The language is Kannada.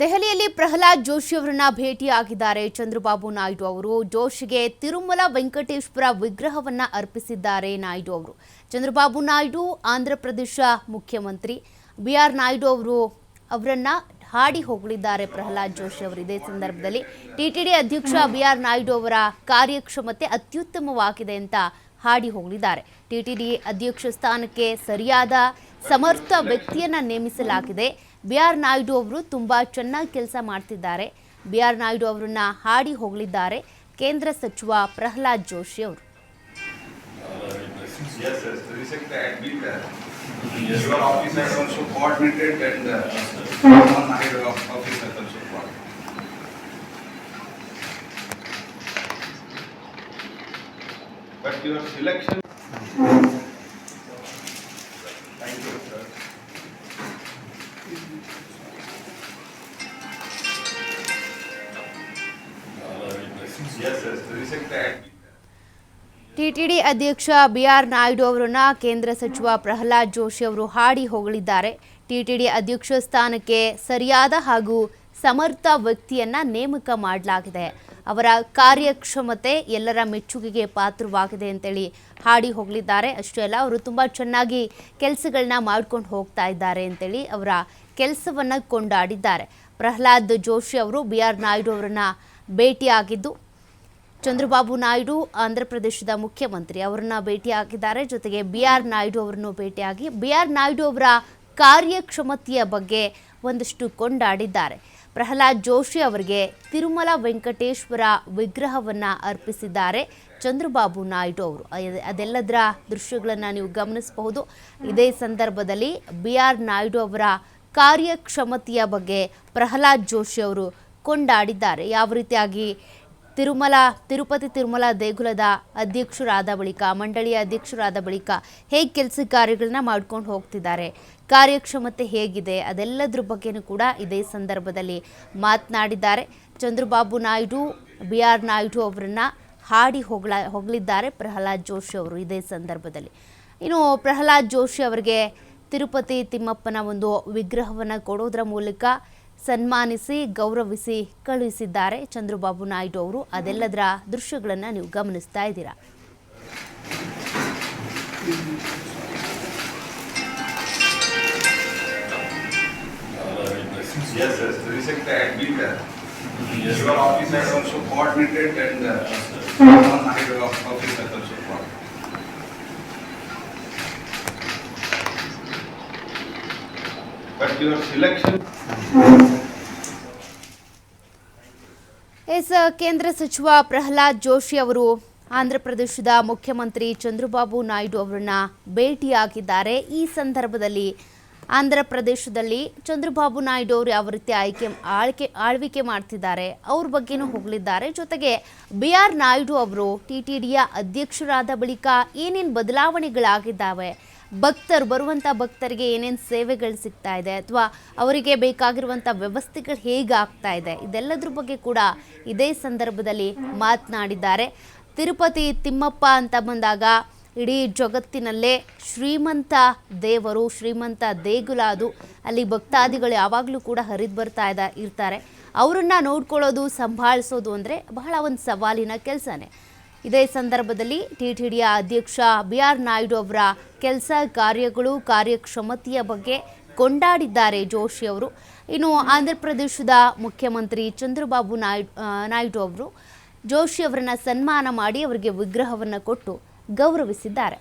ದೆಹಲಿಯಲ್ಲಿ ಪ್ರಹ್ಲಾದ್ ಜೋಶಿ ಅವರನ್ನ ಭೇಟಿಯಾಗಿದ್ದಾರೆ. ಚಂದ್ರಬಾಬು ನಾಯ್ಡು ಅವರು ಜೋಶಿಗೆ ತಿರುಮಲ ವೆಂಕಟೇಶ್ವರ ವಿಗ್ರಹವನ್ನ ಅರ್ಪಿಸಿದ್ದಾರೆ ನಾಯ್ಡು ಅವರು. ಚಂದ್ರಬಾಬು ನಾಯ್ಡು ಆಂಧ್ರಪ್ರದೇಶ ಮುಖ್ಯಮಂತ್ರಿ ಬಿ ಆರ್ ನಾಯ್ಡು ಅವರು ಅವರನ್ನ ಹಾಡಿ ಹೊಗಳಿದ್ದಾರೆ. ಪ್ರಹ್ಲಾದ್ ಜೋಶಿ ಅವರು ಇದೇ ಸಂದರ್ಭದಲ್ಲಿ ಟಿಟಿಡಿ ಅಧ್ಯಕ್ಷ ಬಿ ಆರ್ ನಾಯ್ಡು ಅವರ ಕಾರ್ಯಕ್ಷಮತೆ ಅತ್ಯುತ್ತಮವಾಗಿದೆ ಅಂತ ಹಾಡಿ ಹೊಗಳಿದ್ದಾರೆ. ಟಿಟಿಡಿ ಅಧ್ಯಕ್ಷ ಸ್ಥಾನಕ್ಕೆ ಸರಿಯಾದ ಸಮರ್ಥ ವ್ಯಕ್ತಿಯನ್ನ ನೇಮಿಸಲಾಗಿದೆ. ಬಿ ಆರ್ ನಾಯ್ಡು ಅವರು ತುಂಬ ಚೆನ್ನಾಗಿ ಕೆಲಸ ಮಾಡ್ತಿದ್ದಾರೆ. ಬಿ ಆರ್ ನಾಯ್ಡು ಅವರನ್ನ ಹಾಡಿ ಹೋಗಲಿದ್ದಾರೆ ಕೇಂದ್ರ ಸಚಿವ ಪ್ರಹ್ಲಾದ್ ಜೋಶಿ ಅವರು. ಟಿಟಿಡಿ ಅಧ್ಯಕ್ಷ ಬಿ ಆರ್ ನಾಯ್ಡು ಅವರನ್ನ ಕೇಂದ್ರ ಸಚಿವ ಪ್ರಹ್ಲಾದ್ ಜೋಶಿ ಅವರು ಹಾಡಿ ಹೊಗಳಿದ್ದಾರೆ. ಟಿಟಿಡಿ ಅಧ್ಯಕ್ಷ ಸ್ಥಾನಕ್ಕೆ ಸರಿಯಾದ ಹಾಗೂ ಸಮರ್ಥ ವ್ಯಕ್ತಿಯನ್ನ ನೇಮಕ ಮಾಡಲಾಗಿದೆ. ಅವರ ಕಾರ್ಯಕ್ಷಮತೆ ಎಲ್ಲರ ಮೆಚ್ಚುಗೆಗೆ ಪಾತ್ರವಾಗಿದೆ ಅಂತೇಳಿ ಹಾಡಿ ಹೊಗಳಿದ್ದಾರೆ. ಅಷ್ಟೇ ಅಲ್ಲ, ಅವರು ತುಂಬ ಚೆನ್ನಾಗಿ ಕೆಲಸಗಳನ್ನ ಮಾಡ್ಕೊಂಡು ಹೋಗ್ತಾ ಇದ್ದಾರೆ ಅಂತೇಳಿ ಅವರ ಕೆಲಸವನ್ನು ಕೊಂಡಾಡಿದ್ದಾರೆ. ಪ್ರಹ್ಲಾದ್ ಜೋಶಿ ಅವರು ಬಿ ಆರ್ ನಾಯ್ಡು ಅವರನ್ನ ಭೇಟಿಯಾಗಿದ್ದು ಚಂದ್ರಬಾಬು ನಾಯ್ಡು ಆಂಧ್ರಪ್ರದೇಶದ ಮುಖ್ಯಮಂತ್ರಿ ಅವರನ್ನ ಭೇಟಿಯಾಗಿದ್ದಾರೆ. ಜೊತೆಗೆ ಬಿ ಆರ್ ನಾಯ್ಡು ಅವರನ್ನು ಭೇಟಿಯಾಗಿ ಬಿ ಆರ್ ನಾಯ್ಡು ಅವರ ಕಾರ್ಯಕ್ಷಮತೆಯ ಬಗ್ಗೆ ಒಂದಷ್ಟು ಕೊಂಡಾಡಿದ್ದಾರೆ. ಪ್ರಹ್ಲಾದ್ ಜೋಶಿ ಅವರಿಗೆ ತಿರುಮಲ ವೆಂಕಟೇಶ್ವರ ವಿಗ್ರಹವನ್ನು ಅರ್ಪಿಸಿದ್ದಾರೆ ಚಂದ್ರಬಾಬು ನಾಯ್ಡು ಅವರು. ಅದೆಲ್ಲದರ ದೃಶ್ಯಗಳನ್ನು ನೀವು ಗಮನಿಸಬಹುದು. ಇದೇ ಸಂದರ್ಭದಲ್ಲಿ ಬಿ ಆರ್ ನಾಯ್ಡು ಅವರ ಕಾರ್ಯಕ್ಷಮತೆಯ ಬಗ್ಗೆ ಪ್ರಹ್ಲಾದ್ ಜೋಶಿ ಅವರು ಕೊಂಡಾಡಿದ್ದಾರೆ. ಯಾವ ರೀತಿಯಾಗಿ ತಿರುಮಲ, ತಿರುಪತಿ ತಿರುಮಲ ದೇಗುಲದ ಅಧ್ಯಕ್ಷರಾದ ಬಳಿಕ, ಮಂಡಳಿಯ ಅಧ್ಯಕ್ಷರಾದ ಬಳಿಕ ಹೇಗೆ ಕೆಲಸ ಕಾರ್ಯಗಳನ್ನ ಮಾಡ್ಕೊಂಡು ಹೋಗ್ತಿದ್ದಾರೆ, ಕಾರ್ಯಕ್ಷಮತೆ ಹೇಗಿದೆ, ಅದೆಲ್ಲದ್ರ ಬಗ್ಗೆನೂ ಕೂಡ ಇದೇ ಸಂದರ್ಭದಲ್ಲಿ ಮಾತನಾಡಿದ್ದಾರೆ. ಚಂದ್ರಬಾಬು ನಾಯ್ಡು ಬಿ ಆರ್ ನಾಯ್ಡು ಅವರನ್ನ ಹಾಡಿ ಹೊಗಳ ಹೊಗಳಿದ್ದಾರೆ ಪ್ರಹ್ಲಾದ್ ಜೋಶಿ ಅವರು ಇದೇ ಸಂದರ್ಭದಲ್ಲಿ. ಇನ್ನು ಪ್ರಹ್ಲಾದ್ ಜೋಶಿ ಅವರಿಗೆ ತಿರುಪತಿ ತಿಮ್ಮಪ್ಪನ ಒಂದು ವಿಗ್ರಹವನ್ನು ಕೊಡೋದ್ರ ಮೂಲಕ ಸನ್ಮಾನಿಸಿ ಗೌರವಿಸಿ ಕಳುಹಿಸಿದ್ದಾರೆ ಚಂದ್ರಬಾಬು ನಾಯ್ಡು ಅವರು ಅದೆಲ್ಲದರ ದೃಶ್ಯಗಳನ್ನು ನೀವು ಗಮನಿಸ್ತಾ ಇದ್ದೀರಾ Yes, yes, recently I had been there. Uh, has also coordinated. But your. Yes, ಕೇಂದ್ರ ಸಚಿವ ಪ್ರಹ್ಲಾದ್ ಜೋಶಿ ಅವರು ಆಂಧ್ರಪ್ರದೇಶದ ಮುಖ್ಯಮಂತ್ರಿ ಚಂದ್ರಬಾಬು ನಾಯ್ಡು ಅವರನ್ನ ಭೇಟಿಯಾಗಿದ್ದಾರೆ ಈ ಸಂದರ್ಭದಲ್ಲಿ ಆಂಧ್ರ ಪ್ರದೇಶದಲ್ಲಿ ಚಂದ್ರಬಾಬು ನಾಯ್ಡು ಅವರು ಯಾವ ರೀತಿ ಆಯ್ಕೆ, ಆಳ್ಕೆ, ಆಳ್ವಿಕೆ ಮಾಡ್ತಿದ್ದಾರೆ, ಅವ್ರ ಬಗ್ಗೆನೂ ಹೊಗಳಿದ್ದಾರೆ ಜೊತೆಗೆ ಬಿ ಆರ್ ನಾಯ್ಡು ಅವರು ಟಿ ಟಿ ಡಿಯ ಅಧ್ಯಕ್ಷರಾದ ಬಳಿಕ ಏನೇನು ಬದಲಾವಣೆಗಳಾಗಿದ್ದಾವೆ ಭಕ್ತರು ಬರುವಂಥ ಭಕ್ತರಿಗೆ ಏನೇನು ಸೇವೆಗಳು ಸಿಗ್ತಾ ಇದೆ ಅಥವಾ ಅವರಿಗೆ ಬೇಕಾಗಿರುವಂಥ ವ್ಯವಸ್ಥೆಗಳು ಹೇಗೆ ಆಗ್ತಾ ಇದೆ, ಇದೆಲ್ಲದ್ರ ಬಗ್ಗೆ ಕೂಡ ಇದೇ ಸಂದರ್ಭದಲ್ಲಿ ಮಾತನಾಡಿದ್ದಾರೆ. ತಿರುಪತಿ ತಿಮ್ಮಪ್ಪ ಅಂತ ಬಂದಾಗ ಇಡೀ ಜಗತ್ತಿನಲ್ಲೇ ಶ್ರೀಮಂತ ದೇವರು, ಶ್ರೀಮಂತ ದೇಗುಲ ಅದು. ಅಲ್ಲಿ ಭಕ್ತಾದಿಗಳು ಯಾವಾಗಲೂ ಕೂಡ ಹರಿದು ಬರ್ತಾ ಇದ್ದ ಇರ್ತಾರೆ. ಅವರನ್ನು ನೋಡ್ಕೊಳ್ಳೋದು, ಸಂಭಾಳಿಸೋದು ಅಂದರೆ ಬಹಳ ಒಂದು ಸವಾಲಿನ ಕೆಲಸನೇ. ಇದೇ ಸಂದರ್ಭದಲ್ಲಿ ಟಿಟಿಡಿಯ ಅಧ್ಯಕ್ಷ ಬಿ ಆರ್ ನಾಯ್ಡು ಅವರ ಕೆಲಸ ಕಾರ್ಯಗಳು ಕಾರ್ಯಕ್ಷಮತೆಯ ಬಗ್ಗೆ ಕೊಂಡಾಡಿದ್ದಾರೆ ಜೋಶಿ ಅವರು. ಇನ್ನು ಆಂಧ್ರ ಪ್ರದೇಶದ ಮುಖ್ಯಮಂತ್ರಿ ಚಂದ್ರಬಾಬು ನಾಯ್ಡು ನಾಯ್ಡು ಅವರು ಜೋಶಿ ಅವರನ್ನು ಸನ್ಮಾನ ಮಾಡಿ ಅವರಿಗೆ ವಿಗ್ರಹವನ್ನು ಕೊಟ್ಟು ಗೌರವಿಸಿದ್ದಾರೆ.